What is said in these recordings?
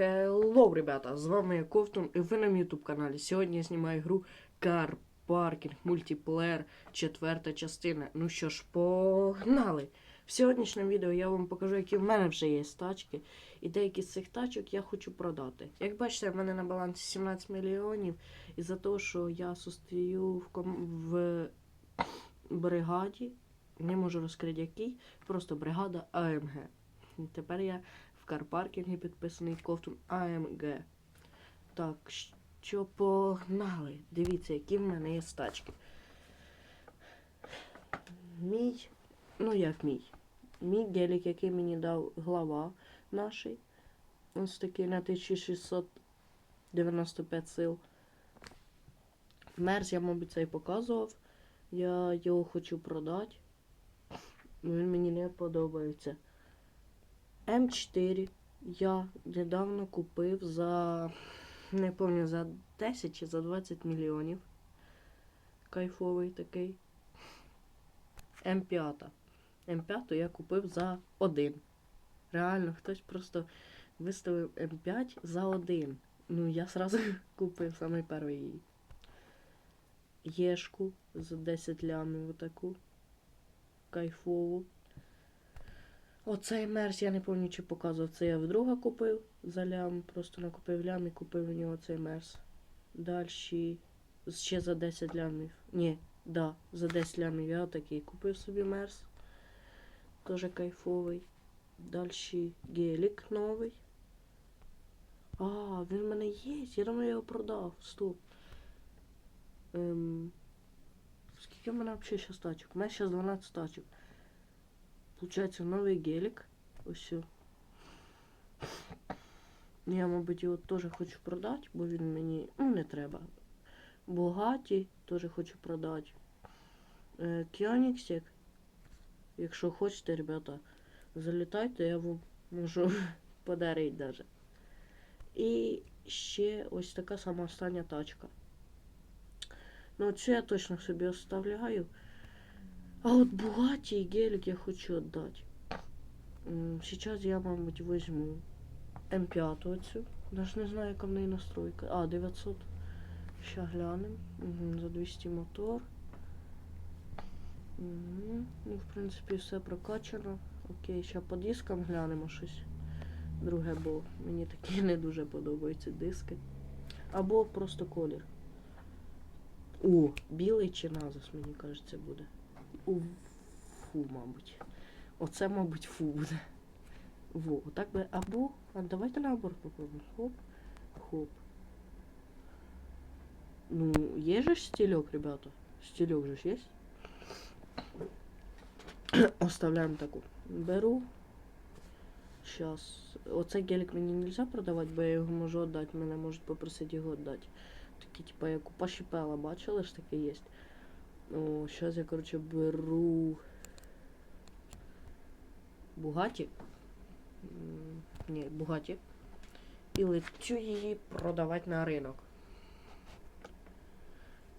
Hello, ребята! З вами я Ковтун і ви на YouTube каналі. Сьогодні я знімаю гру Car Parking Multiplayer, четверта частина. Ну що ж, погнали! В сьогоднішньому відео я вам покажу, які в мене вже є тачки. І деякі з цих тачок я хочу продати. Як бачите, в мене на балансі 17 мільйонів. І за те, що я состою в, ком... в бригаді, не можу розкрити який, просто бригада АМГ. Тепер я в карпаркінгі підписаний Ковтун АМГ. Так, що погнали? Дивіться, які в мене є стачки. Мій, ну як мій? Мій гелік, який мені дав глава наший. Ось такий на 1695 сил. Мерз я, мабуть, цей показував. Я його хочу продати. Він мені не подобається. М4 я недавно купив за, не пам'ятаю, за 10 чи за 20 мільйонів. Кайфовий такий. М5. М5 я купив за 1. Реально, хтось просто виставив М5 за 1. Ну, я сразу купив самий перший її. Єшку за 10 лямів отаку. Кайфову. Оцей мерс, я не пам'ятаю, чи показував. Це я вдруга купив за лям. Просто накупив лям і купив у нього цей мерс. Далі ще за 10 лямів. Ні, да, за 10 лямів я отакий купив собі мерс. Тоже кайфовий. Далі гелік новий. А, він в мене є. Я думаю, я його продав. Стоп. Ем, скільки в мене взагалі ще тачок? У мене зараз 12 тачок. Получається новий гелік. Ось. Я, мабуть, його теж хочу продати, бо він мені ну, не треба. Бугаті теж хочу продати. Е, Кіоніксик. Якщо хочете, ребята, залітайте, я вам можу подарити даже. І ще ось така сама остання тачка. Ну, цю я точно собі оставляю. А от Бугаті і гелик я хочу. М, Сейчас я, мабуть, возьму М5 оцю. Даже не знаю, яка в неї настройка. А, 900. Ща глянем. Угу, за 200 мотор. Ну, в принципі, все прокачано. Окей, ще по дискам глянемо щось. Друге, бо мені такі не дуже подобаються диски. Або просто колір. О, білий чи назас, мені кажеться, буде. У, фу, мабуть. Оце, мабуть, фу буде. Во, так би. Або. А давайте наоборот попробуємо. Хоп. Хоп. Ну, є же ж стільок, ребята. Стільок же ж є. Оставляємо таку. Беру. Сейчас. Оцей гелик мені нельзя продавати, бо я його можу віддати. Мене можуть попросити його віддати. Такі, типа, як у Пашіпела, бачили ж таке є. О, сейчас я, короче, беру Бугаті. Ні, Бугаті. І лечу її продавати на ринок.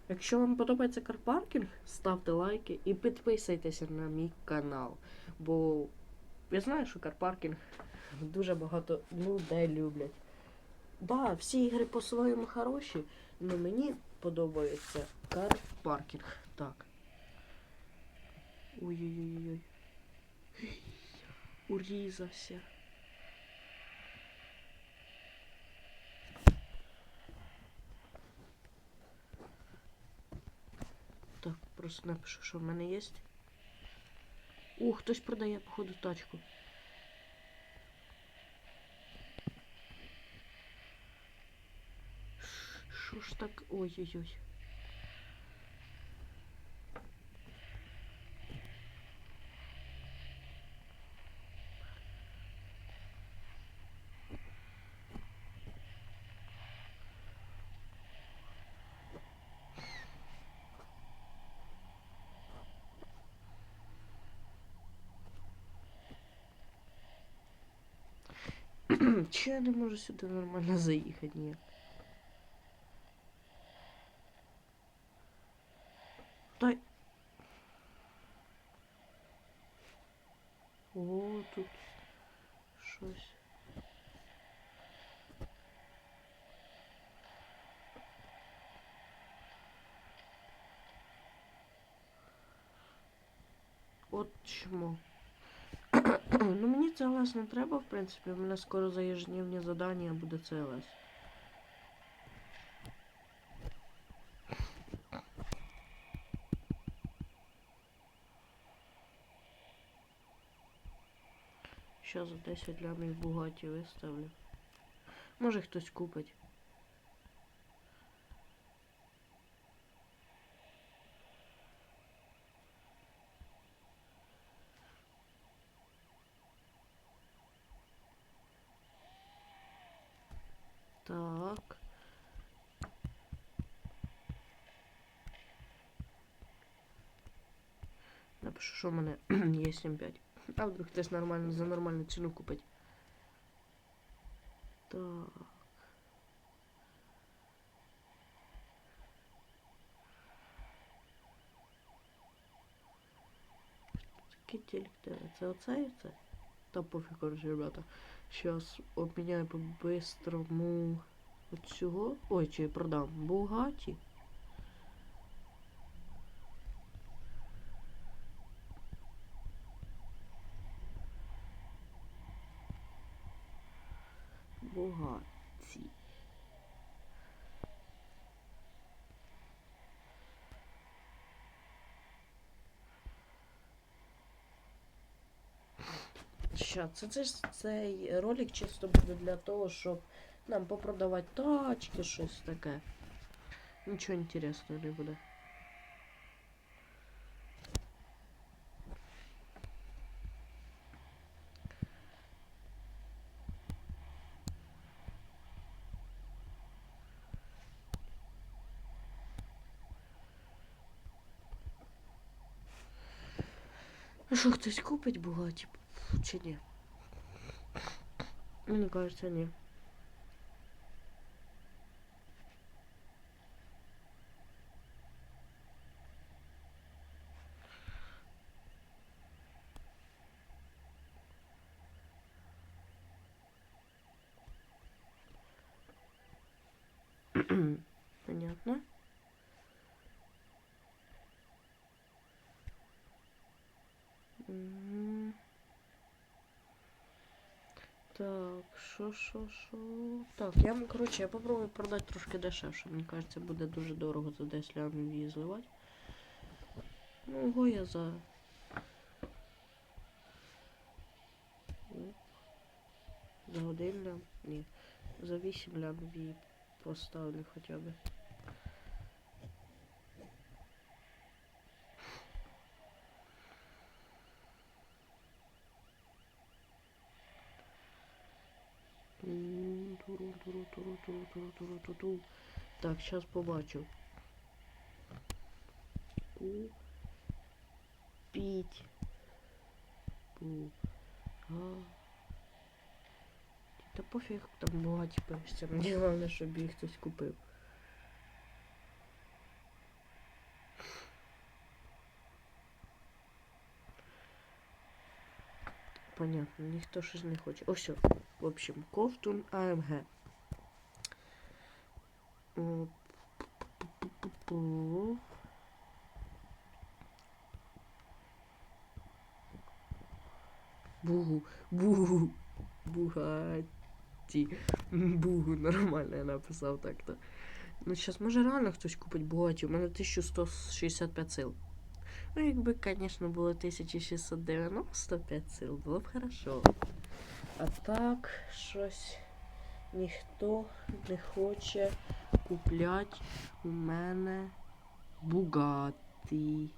Якщо вам подобається карпаркінг, ставте лайки і підписуйтеся на мій канал. Бо я знаю, що карпаркінг дуже багато людей люблять. Да, всі ігри по-своєму хороші, але мені подобається карпаркінг. Так. Ой-ой-ой-ой. Урізався. Так, просто напишу, що в мене є. О, хтось продає, походу, тачку. Що ж так? Ой-ой-ой. Чи я не можу сюди нормально заїхати? Ні. CLS не треба, в принципі, у мене скоро за ежедневні задання буде CLS. Що за 10 лямів Бугаті виставлю. Може хтось купить. Так. Напишу, що в мене є 7-5. А вдруг хтось нормально за нормальну ціну купить. Так. Такий телек Це оце і це? Та пофіг, короче, ребята. Сейчас обміняю по-бистрому от цього. Ой, чи продам. Бугаті. Ща, це, це ж цей ролик чисто буде для того, щоб нам попродавати тачки, щось таке. Нічого інтересного не буде. А що хтось купить Бугаті? Чи ні? Мені кажется, ні. Понятно. М. Так, що, що, що? Так, я, коротше, я попробую продати трошки дешевше. Мені кажеться, буде дуже дорого за 10 лямів її зливати. Ну, його я за. За один лям? Ні. За 8 лямів її поставлю хоча б. Туру-туру-туру-туру-туру-туру-туру-ту. Так, сейчас побачу. Купить. Буга. Та пофіг там багаті пишеться. Мені головне, щоб їх хтось купив. Понятно, ніхто щось не хоче. Ось, в общем, Ковтун АМГ. Бугу, бугу, бугаті. Бугу, нормально я написав так-то. Ну, зараз, може реально хтось купить Бугаті. У мене 1165 сил. Ну, якби, звісно, було 1695 сил, було б хорошо. А так, щось ніхто не хоче купляти у мене Бугатті.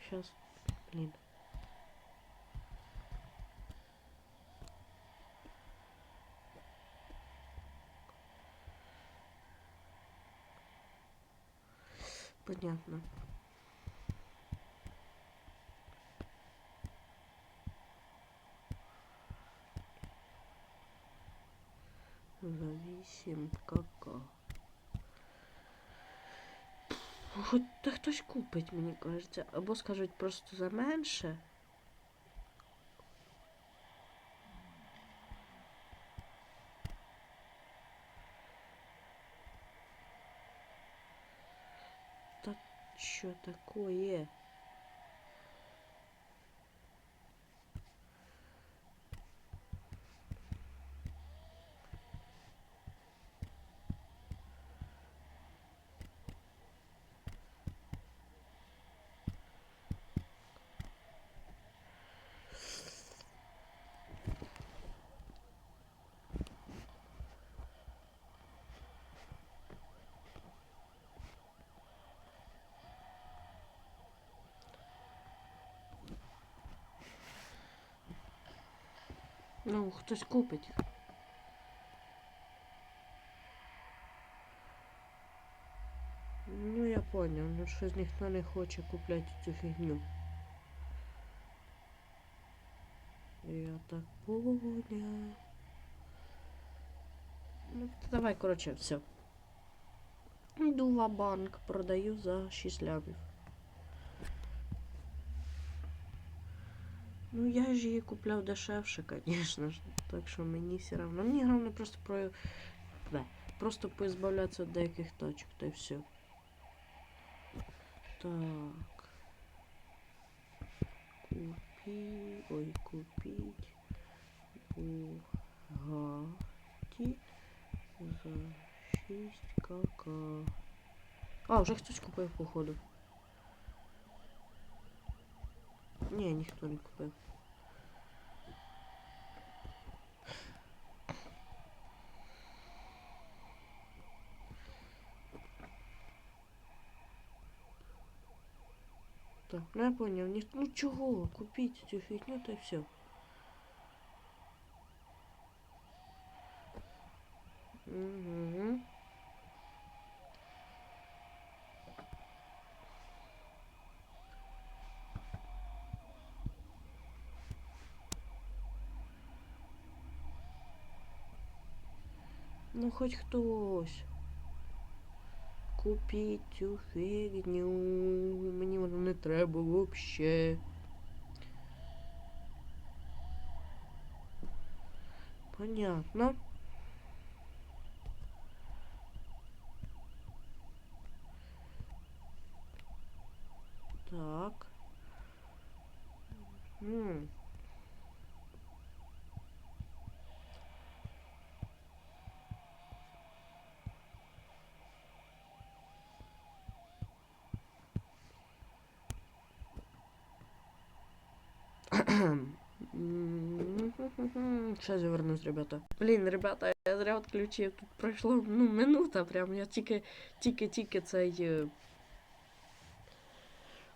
Сейчас, блин. Понятно. зависим кака. Вот так точно купить, мені кажеться. Або скажуть просто за менше. Что такое? Ну, хтось купить. Ну, я понял, ну щось ніхто не хоче купляти цю фігню. Я так понял. Ну, давай, короче, все. Йду в банк продаю за 6 лямів. Ну, я ж її купляв дешевше, конечно ж. Так що мені все равно. Мені головне просто про... Да. Просто поизбавляться від деяких точок, та й все. Так. Купи... Ой, купить. Бугаті за 6 кк. А, вже хтось купив, походу. Ні, ніхто не купив. Так, ну я понял. Ні... Ну чого? Купіть цю фігню та й все. Угу. Ну хоть хтось. Купіть цю фігню. Мені воно не треба вообще. Понятно. Так. М. Сейчас я вернусь, ребята. Блін, ребята, я зря відключив. Тут пройшло ну, минута прям. Я тільки, тільки, тільки цей.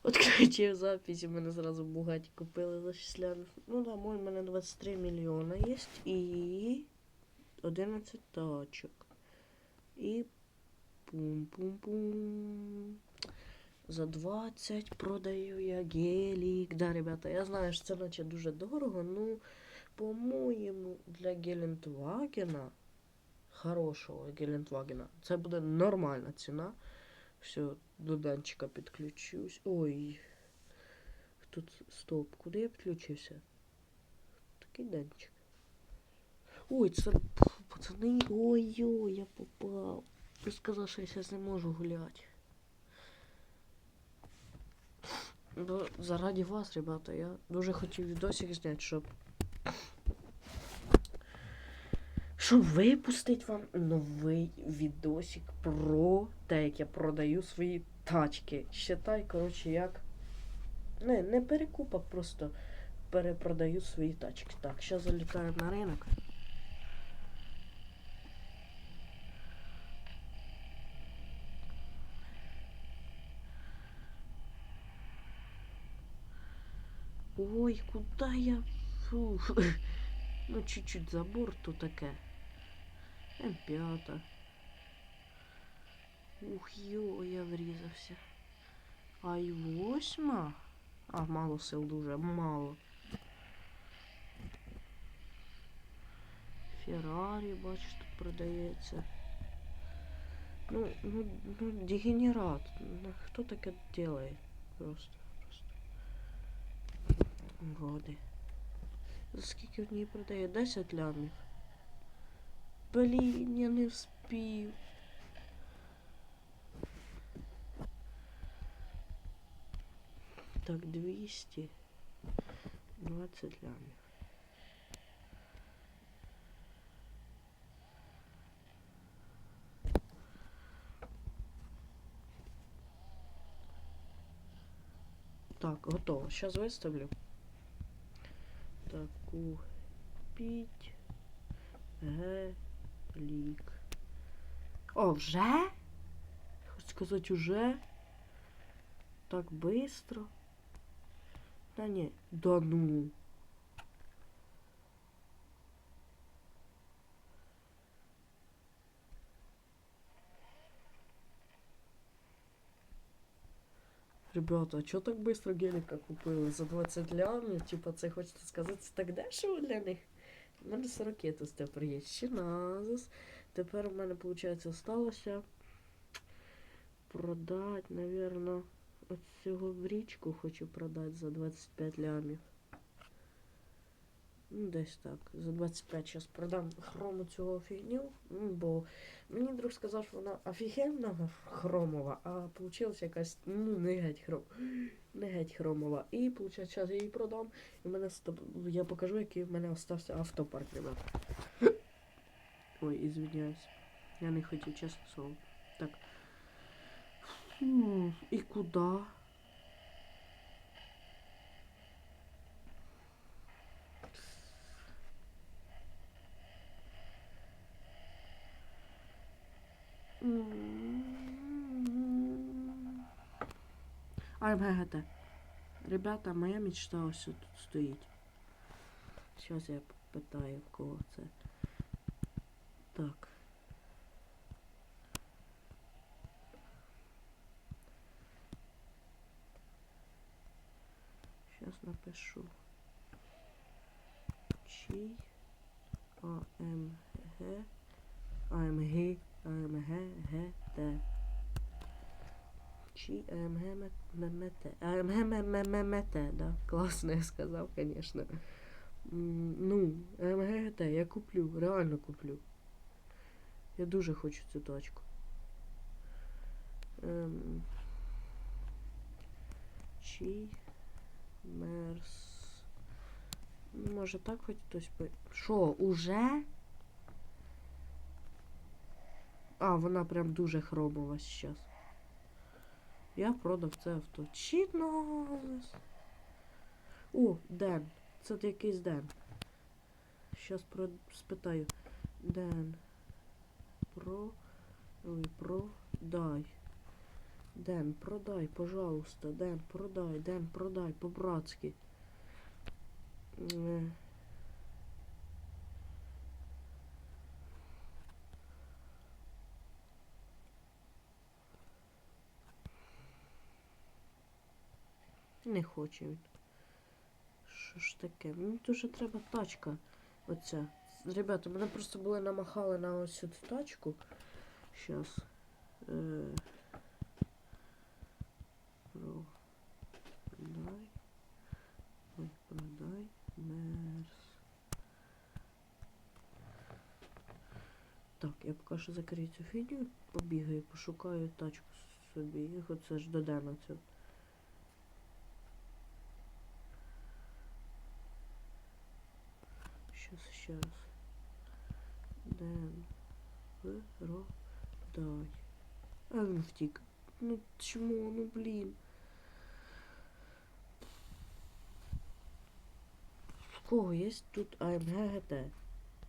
Відключив запись, і мене зразу Бугаті купили за 6 лямів. Ну да, мой, у мене 23 мільйона є. І 11 тачок. І пум-пум-пум. За 20 продаю я гелік. Да, ребята, я знаю, що це наче дуже дорого, ну, по-моєму, для Гелендвагена, хорошого Гелендвагена, це буде нормальна ціна. Все, до данчика підключусь. Ой. Тут стоп, куди я підключився? Такий данчик. Ой, це пацани. Ой-ой, я попав. Я сказав, що я зараз не можу гуляти. Ну, заради вас, ребята, я дуже хотів відосик зняти, щоб. Щоб випустити вам новий відосик про те, як я продаю свої тачки. Считай, коротше, як. Не, не перекупок, просто перепродаю свої тачки. Так, зараз залітаю на ринок. Ой, куда я? Фу. Ну, чуть-чуть забор тут таке. М5. Ух, йо, я врізався. А й восьма? А, мало сил дуже, мало. Феррарі, бачиш, тут продається. Ну, ну, ну, дегенерат. Ну, хто таке делает? Просто, просто. Уроди. За скільки в ній продає? 10 лямів. Блін, я не вспів. Так, 200. 20 лямів. Так, готово. Сейчас выставлю. Так, купить гелік. О, вже? Хочу сказати, уже? Так быстро? Да не, да ну. Ребята, а чё так быстро гелика купили? За 20 лямів? Типа це хочете сказати, це так дешево для них? У мене 40 тут тепер є. Ще назис. Тепер у мене, виходить, осталося продати, навірно, от цього в річку хочу продати за 25 лямів. Ну, десь так. За 25 зараз продам хрому цього фігню, бо мені друг сказав, що вона офігенна хромова, а вийшла якась, ну, не геть хром. Не геть хромова. І, виходить, зараз я її продам, і мене я покажу, який в мене остався автопарк. Ой, извиняюсь. Я не хотів, чесне слово. Так. І куди? АМГТ. Ребята, моя мечта ось тут стоїть. Сейчас я питаю, кого це. Так. Сейчас напишу. Чий АМГ АМГ АМГ ГТ. АМГ ММТ, да. Класно я сказав, конечно. Ну, АМГ ГТ я куплю, реально куплю. Я дуже хочу цю тачку. Чи Мерс. Може так хоч хтось би. Що, уже? А, вона прям дуже хромова зараз. Я продав це авто. Чітнос. О, Ден. Це якийсь Ден. Щас про... спитаю. Ден. Про. Ой, продай. Ден, продай, пожалуйста. Ден, продай, Ден, продай, по-братськи. Не хоче він. Що ж таке? Мені дуже треба тачка. Оця. Ребята, мене просто були намахали на ось цю тачку. Щас. Е... Продай. Ой, продай. Мерс. Так, я поки що закрию цю фігню, побігаю, пошукаю тачку собі. Оце ж додано цю. ще раз. Ден. Продай. А він втік. Ну чому? Ну блін. В кого є тут АМГ ГТ?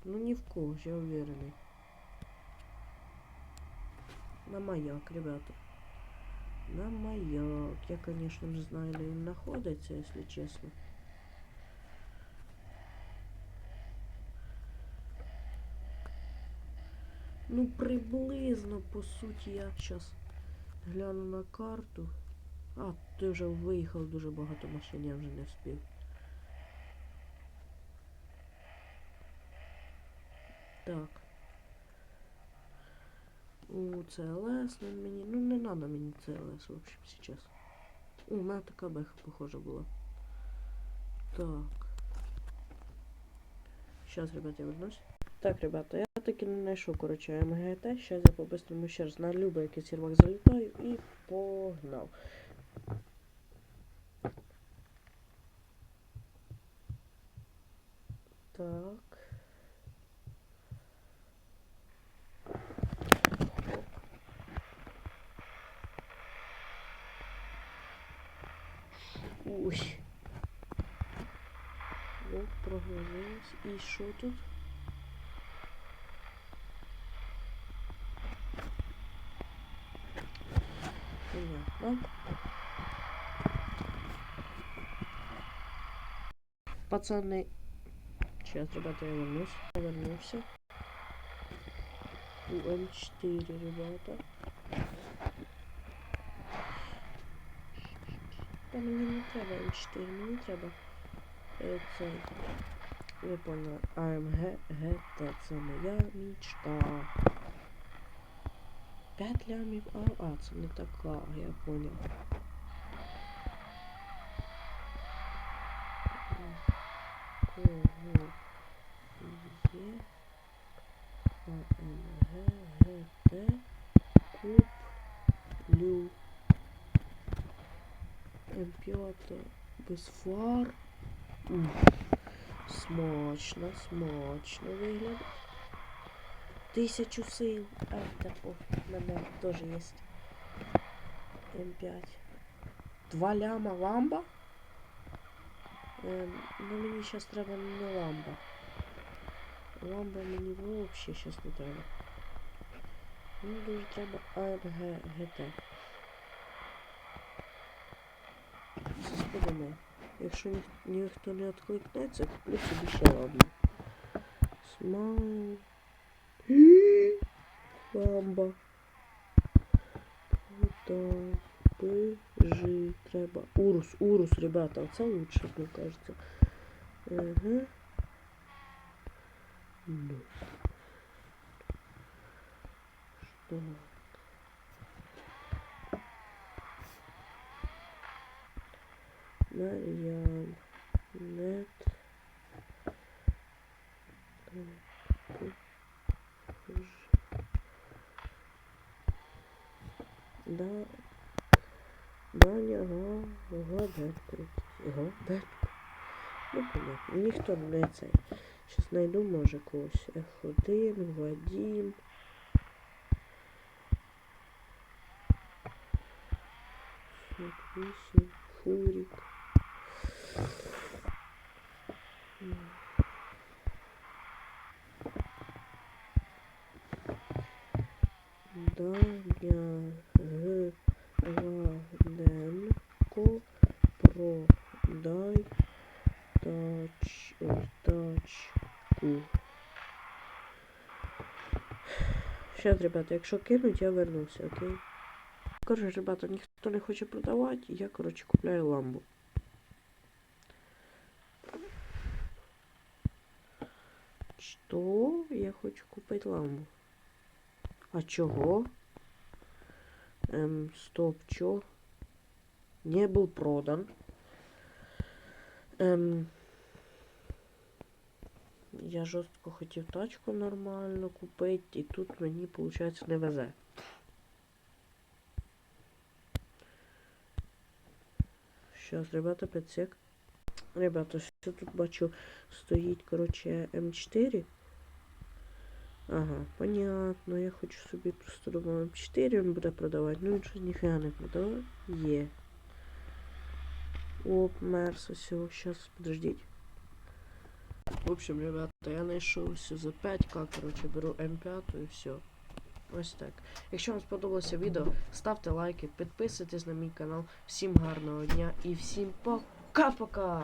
Ну ні в кого, ж, я уверений. На маяк, ребята. На маяк. Я, конечно, не знаю, де він знаходиться, якщо чесно. Ну, приблизно, по суті, я зараз гляну на карту. А, ти вже виїхав дуже багато машин, я вже не встиг. Так. У ЦЛС він мені. Ну не надо мені ЦЛС, в общем, сейчас. У мене така беха, похожа була. Так. Сейчас, ребята, я вернусь. Так, ребята, я таки не знайшов, коротше, МГТ. Щас я по-бистрому ще раз на любий який сервак залітаю і погнав. Так. Ой. Вот, прогрузилась. І що тут? Понятно. Пацаны. Сейчас, ребята, я вернусь. Я вернулся. У М4, ребята. Та мені не треба М4, мені треба е, цей. Ви поняли. АМГ ГТ. Це моя мічта. 5 лямів. А, а, це не така, я понял. Кого є АМГ ГТ куплю. М5 без фар. М, Смачно, смачно виглядає. Тисячу сил. А, та пофіг, в мене теж є. М5. Два ляма ламба? Ем, ну мені зараз треба не ламба. Ламба мені взагалі зараз не треба. Мені дуже треба АМГ ГТ. Це сподобає. Якщо ні, ніхто не відкликнеться, куплю собі ще ламбу. Смайл. Ламба. Куда бежи. Треба. Урус, урус, ребята. Оце лучше, мне кажется. Ага. Ну. Что? Марьян. Нет. Да. Даня га, гадетку. Гадетку. Ну, понятно. Ніхто не цей. Щас знайду, може, когось. F1, Вадим. Фурик. М. Даня Г. Ладненко продай тач, ой, тачку. Сейчас, ребята, якщо кинуть, я вернуся, окей? Короче, ребята, ніхто не хоче продавати, я, короче, купляю ламбу. Что? Я хочу купити ламбу. А чого? Эм, стоп, чё? Не был продан. Эм, я жорстко хотів тачку нормально купити, і тут мені, виходить, не везе. Сейчас, ребята, 5 сек. Ребята, що тут бачу, стоїть, короче, М4. Ага, понятно. Я хочу собі просто думаю, М4 він буде продавати. Ну він щось ніхера не продаває. Є. Оп, Мерс, все, сейчас, подождите. В общем, ребята, я знайшов за 5к, короче, беру М5 і все. Ось так. Якщо вам сподобалося відео, ставте лайки, підписуйтесь на мій канал. Всім гарного дня і всім пока-пока!